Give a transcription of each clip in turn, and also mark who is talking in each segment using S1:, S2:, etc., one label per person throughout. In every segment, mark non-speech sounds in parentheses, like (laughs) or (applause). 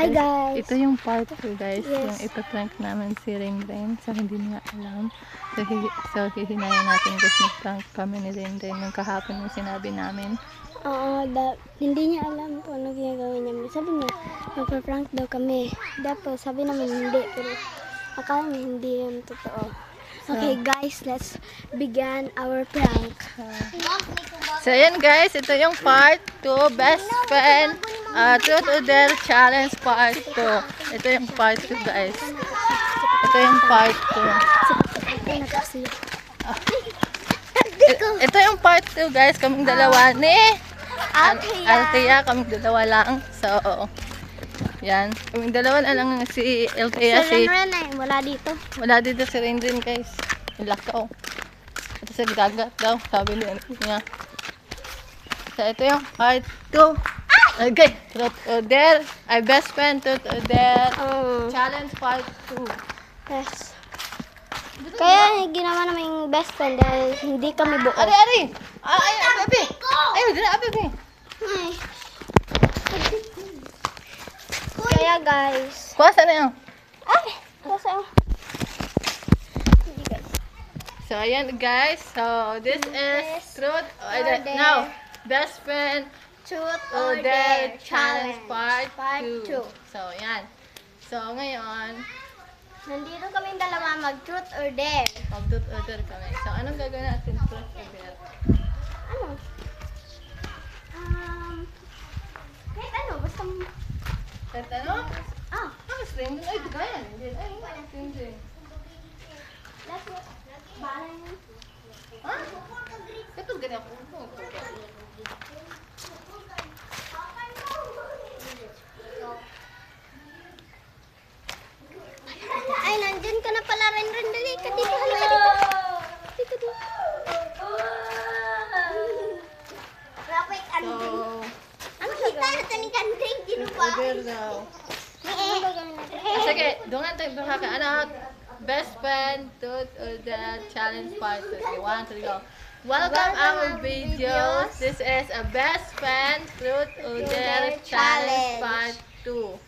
S1: Hi guys!
S2: Ito yung part 2 guys,
S1: Yes.
S2: yung ipaprank namin si Rain Rain. So hindi niya alam. So, hi- so hihinayan natin guys mag-prank kami ni Rain Rain yung kahapon yung sinabi namin.
S1: Oo, da- hindi niya alam kung ano ginagawa niya. Sabi niya, magpa-prank daw kami. Tapos sabi namin hindi, pero akala niya hindi yun totoo. Okay guys, let's begin our prank.
S2: So ayan guys, ito yung part 2, best friend, uh, truth or dare challenge part 2. Ito yung part 2 guys. Ito yung part 2.
S1: Ay, nakasi.
S2: Ito yung part 2 guys, kaming dalawa ni Al-
S1: Althea.
S2: Althea, kaming dalawa lang. So, yan. Kaming dalawa na lang si Althea,
S1: Si
S2: si...
S1: Ren Ren ay wala dito.
S2: Wala dito si Rain guys. Ilakaw. Ito sa dagat daw, sabi ni niya. So, ito yung part 2. Okay, truth or dare. Ay, best friend, truth or dare.
S1: Oo.
S2: Challenge part 2.
S1: yes. Kaya ginawa namin yung best friend dahil hindi kami buo.
S2: Ari, ari! Ay, ay, abi! Ay, dira, abi, abi!
S1: Ay. Kaya guys.
S2: Kuha sa na yun.
S1: Ay! Kasi Hindi guys.
S2: So, ayan guys. So, this is truth or
S1: or
S2: dare. Now, best friend
S1: Truth
S2: or dare challenge part
S1: Part
S2: 2.
S1: two.
S2: So, ayan. So, ngayon,
S1: Nandito kami dalawa mag-truth or dare.
S2: mag-truth or dare kami. So, anong gagawin natin truth or dare?
S1: Ano? Um, kahit ano, basta...
S2: Kahit ano?
S1: Ah,
S2: Ah, stream din. Ay, dugayan. Hindi. Ay, stream din.
S1: that's what... Bahala yun.
S2: Ha? Ito, ganyan ako.
S1: Ay, nandyan ka na pala rin rin. Dali ka dito. Halika dito. Dito, dito. Rapid
S2: So,
S1: Ano kita na taning kanding
S2: truth or dare daw.
S1: Ano gagawin natin?
S2: Ah, sige, dungan tayo anak. Best friend, truth or dare, challenge part 2. Okay, one, two, go. Welcome our videos. This is a best friend, truth or dare, challenge part 2.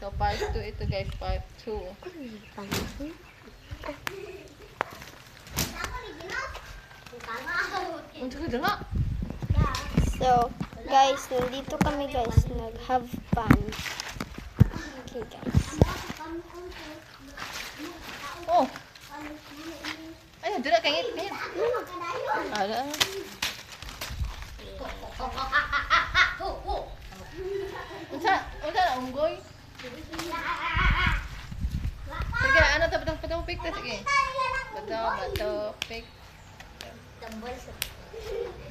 S2: So, part 2 ito guys, part 2. Unsa ka dala?
S1: So, guys, nandito kami guys, nag-have fun. Okay, guys.
S2: Oh. Ay, dala kay ngit. ngit. Ada. Unsa? Unsa unggoy? Sige, ano to patong patong pick ta sige. Bato, bato, pick.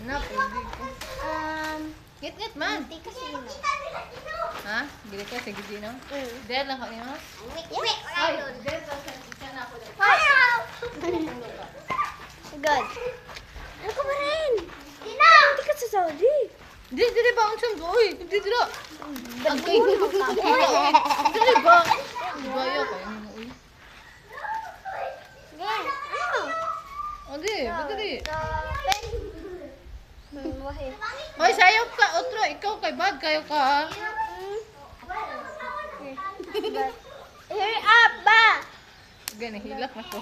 S2: Na, pwede ko.
S1: Um,
S2: Ngit ngit man.
S1: hindi kasi yun.
S2: Ha? Gili ka sige di no?
S1: Mm.
S2: Der lang ka niya.
S1: Yes.
S2: Ay, der daw sa na ako.
S1: Good. Ano ka ba rin? Hindi ka sa Saudi.
S2: Di di di ba unsang goy? Di (laughs) di ra. Agay.
S1: Okay.
S2: Dili ba? Gaya ka ni uy. Badali.
S1: Hmm, wahi.
S2: Hoy, otro, ikaw kay bad kayo ka.
S1: Hurry (laughs) up ba?
S2: Gani, hilak na ko.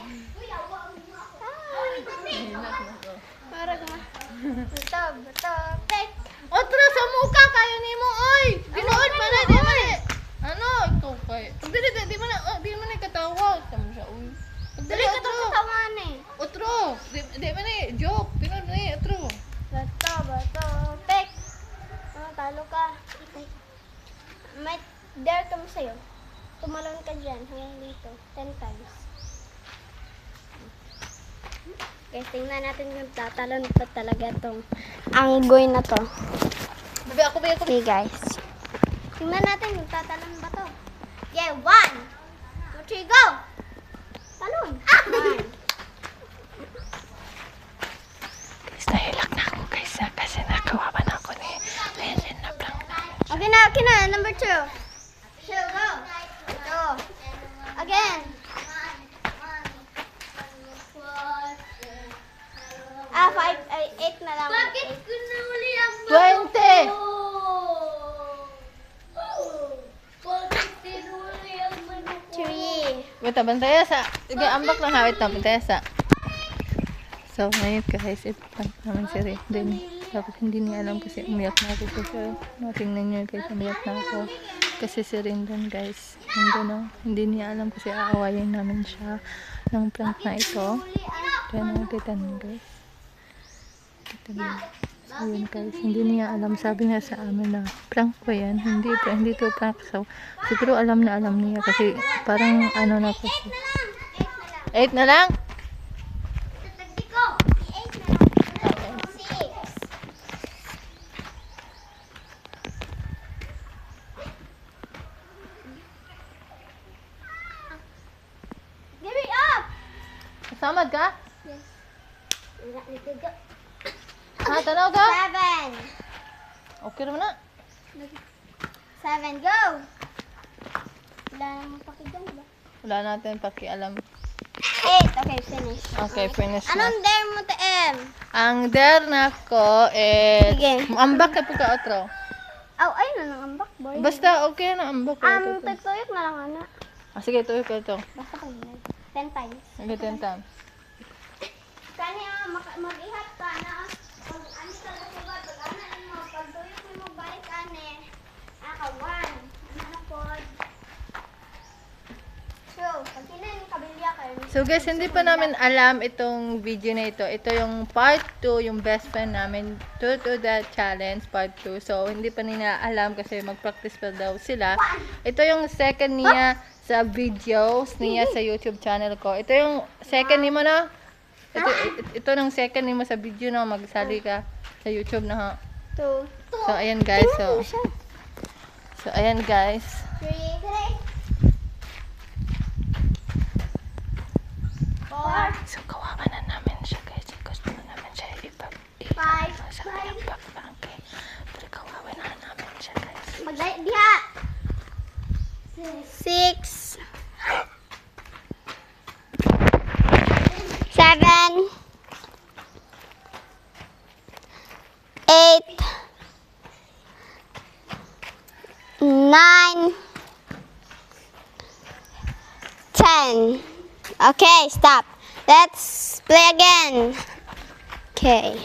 S2: Hilak na ko.
S1: Para. Ito, ito, pick.
S2: Otro, sa mukha kayo ni mo, oy! Ginood pa na, di man. Ano, ikaw kay. Dili, di, di man oh, di man na katawa. Tama siya, uy.
S1: Dali ka to katawan eh.
S2: Otro, di, di man eh, joke. Na eh, otro.
S1: Pick. Oh, talo ka. May dare kami sa'yo. Tumalon ka dyan hanggang dito. Ten times. Guys, tingnan natin kung tatalon pa talaga tong anggoy na to.
S2: Babi, ako ba, ako?
S1: Okay, guys. Tingnan natin kung tatalon ba to. Yeah, one, two, three, go! Talon! One.
S2: Guys, nahilak na ako guys, ah, kasi nakawaban ako ni Lenlen na prank na.
S1: Okay na, na. Number two. Two, go. Ito. Again. Ah, five, ay, eight na lang. Bakit ko nahuli ang
S2: 20!
S1: Oh!
S2: Wait, ah, bantaya sa. Sige, ambak lang ha. Wait, ah, bantaya sa. So, ngayon guys, ipaprank namin si Rin. Then, tapos hindi niya alam kasi umiyak na ako. Kasi, natingnan niyo guys, umiyak na ako. Kasi si Rin dun guys. Hindi, no? hindi niya alam kasi aawayin namin siya ng prank na ito. Kaya nakita niyo guys. Kita niyo. So, yun guys, hindi niya alam. Sabi niya sa amin na, prank ba yan? Hindi pa, hindi to prank. So, siguro alam na alam niya kasi parang ano na kasi. Eight na lang? Sama ka?
S1: Yes. Wala nito ga.
S2: Ha, tanaw ka?
S1: Seven.
S2: Okay naman na.
S1: Seven, go! Wala naman pakialam ba?
S2: Wala natin pakialam.
S1: Eight. Okay, finish.
S2: Okay, finish na.
S1: Anong dare mo to, M?
S2: Ang dare na ko is...
S1: Sige.
S2: Ambak na po ka otro.
S1: Oh, ayun na lang ambak, boy.
S2: Basta okay na ambak.
S1: Um, tutuyok na lang, ana.
S2: Ah, sige, tuyok ka ito.
S1: Basta kayo. 10 times.
S2: Hanggang 10 times.
S1: Kani ah, mag-ihat ka na ah. pag ano ka lasubad, pag ano na mo, pag tuyok mo balik ane, eh. ah, kawan, ano na po. So, pag kinain kabilya ka.
S2: So guys, hindi pa namin alam itong video na ito. Ito yung part 2, yung best friend namin, to to the challenge part 2. So, hindi pa nila alam kasi mag-practice pa daw sila. Ito yung second niya. Huh? Sa videos niya sa YouTube channel ko. Ito yung second ni mo na. Ito, ito, ito ng second ni mo sa video na magsali ka sa YouTube na ha.
S1: Two.
S2: So, ayan guys. So, so ayan guys. So, kawawa na namin siya guys. Gusto na namin siya ipag
S1: Five.
S2: sa kanyang. Pero kawawa na namin siya guys.
S1: Magdaya. Six. Seven. Eight. Nine. Ten. Okay, stop. Let's play again. Okay.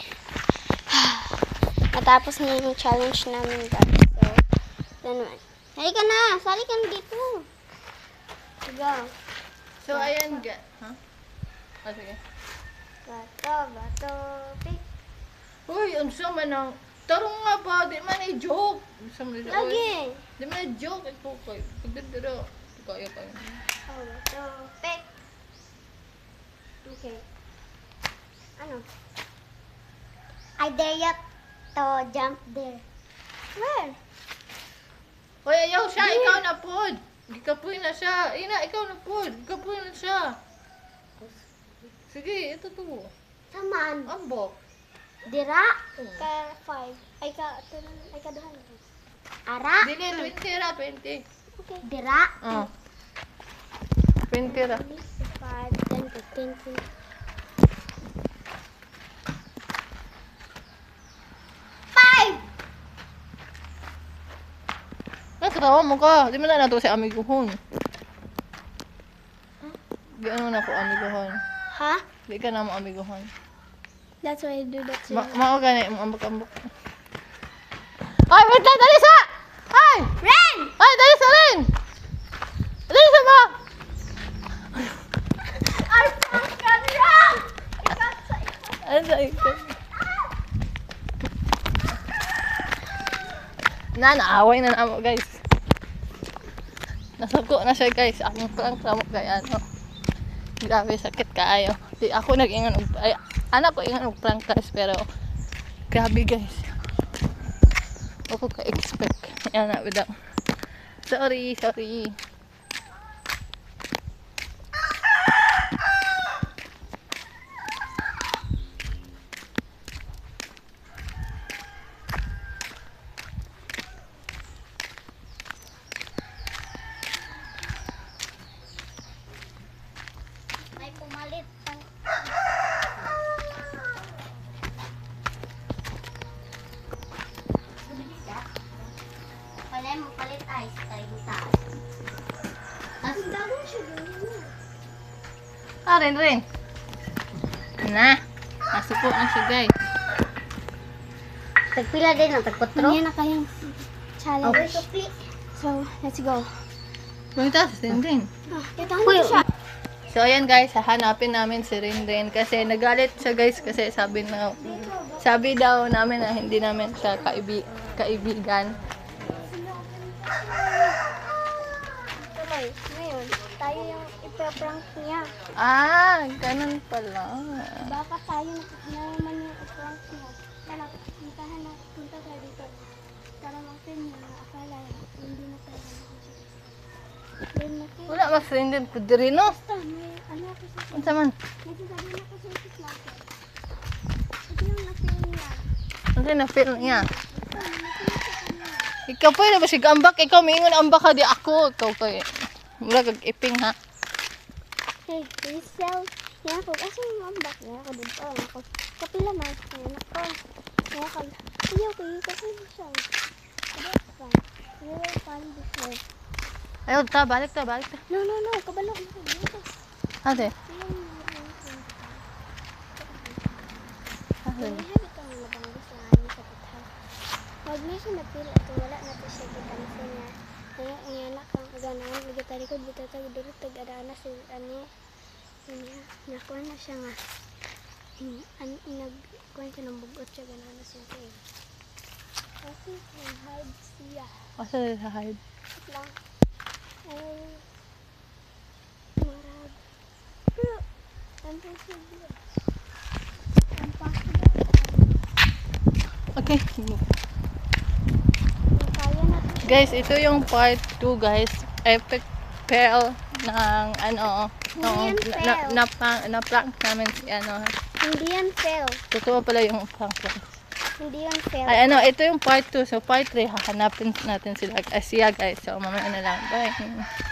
S1: (sighs) Natapos na yung challenge namin guys. So, yan naman. Halika na! Sali ka na dito. Go.
S2: So, ayan ga... Ha? Oh, sige.
S1: Bato, bato, pick.
S2: Uy, ang sama ng... Tarong nga ba? Di man sama na
S1: Lagi.
S2: Di man i-joke. Ito kayo. Pagdadara. Kaya kayo.
S1: Oh, bato, pick. Okay. Ano? I dare you to jump there. Where?
S2: Uy, ayaw siya. Ikaw na pod. Gikapoy na siya. Ina, ikaw na pod. Gikapoy na siya. Sige, ito to.
S1: Saman.
S2: Ambok.
S1: Dira.
S2: Hmm.
S1: Ka five. Ay ka, ay ka duhan. Ara.
S2: Dili, 20 ra, 20.
S1: Okay. Dira.
S2: Oh. 20 ra.
S1: 5, 10, 15, 20. Five!
S2: Ay, katawa mo ka. Di mo na nato si amiguhon. Di ano na ko amiguhon.
S1: Ha?
S2: Di ka na mo amiguhon.
S1: That's why I do that to
S2: Ma
S1: you.
S2: mao gani mo ambok-ambok. Ay, wait lang, dali sa! Ay!
S1: Ren!
S2: Ay, dali sa rin! Dali sa ba?
S1: Our phone got wrong! Ikaw sa ikaw.
S2: Ano sa ikaw? Na, naaway na namo guys. Nasuko na siya guys. Akong prank na mo ano. Grabe, sakit kaayo. Di ako nag-ingon ay anak ko ingon og prank guys pero grabe guys. Ako ka expect. Yan na bitaw. Sorry, sorry.
S1: palit tayo sa tayo tayo. At ang dago siya ganyan.
S2: Ah, rin rin. Na. Nasuko na siya guys.
S3: Tagpila din ang tagpotro.
S1: Hindi na kayang challenge.
S3: Okay.
S1: So, let's go.
S2: Bumita sa
S1: Rindrin. Uy,
S2: So, ayan guys, hahanapin namin si Rindrin kasi nagalit siya guys kasi sabi na sabi daw namin na hindi namin siya kaibi, kaibigan.
S1: Tuloy, ngayon, tayo yung ipaprank niya.
S2: Ah, ganun pala.
S1: Baka tayo na naman yung iprank niya. Kaya puntahan na, punta tayo dito. Para mag-film niya na akala hindi na tayo natin.
S2: Wala mas Rinrin ko diri no.
S1: Basta, may ano ako sa
S2: Unsa man?
S1: Nagsasabi na ako sa office natin. Ito yung na-film niya.
S2: Unsa na feel niya?
S1: Ito, na-film sa kanya.
S2: Ikaw pwede ba sig ambak? Ikaw mingon ambak ka di ako. Ikaw kay Mura kag iping ha.
S1: Hey, Rizal. Yan ako. Asa yung mambak niya ako dito. Ako. Kapila man. Yan ako. Yan ako. Ayaw ko yung kasi before.
S2: Ayaw ta, balik ta, balik ta.
S1: No, no, no. Kabalo ko. Dito.
S2: Ate.
S1: Yung
S2: Ate.
S1: May habit ang labang gusto nga niya sa pagha. Wag niya siya napil at wala na to siya gitansin niya. Kaya ang anak ang kaganahan, nagitalikod dito tag duro tag adana si ani. Niya, nakuha na siya nga. In, an, inag, kuha siya ng bugot siya ganana siya kay. Kasi ang hard siya.
S2: Asa sa hide?
S1: Wait lang. Ay, marag. Pero, ang possible. Ang possible.
S2: Okay. Guys, ito yung part 2 guys. Epic fail ng ano, no, na, na, na, na prank namin si ano.
S1: Hindi yan fail.
S2: Totoo pala yung prank guys.
S1: Hindi yan fail.
S2: Ay ano, ito yung part 2. So part 3 hahanapin natin sila. Uh, siya guys. So mamaya na lang. Bye.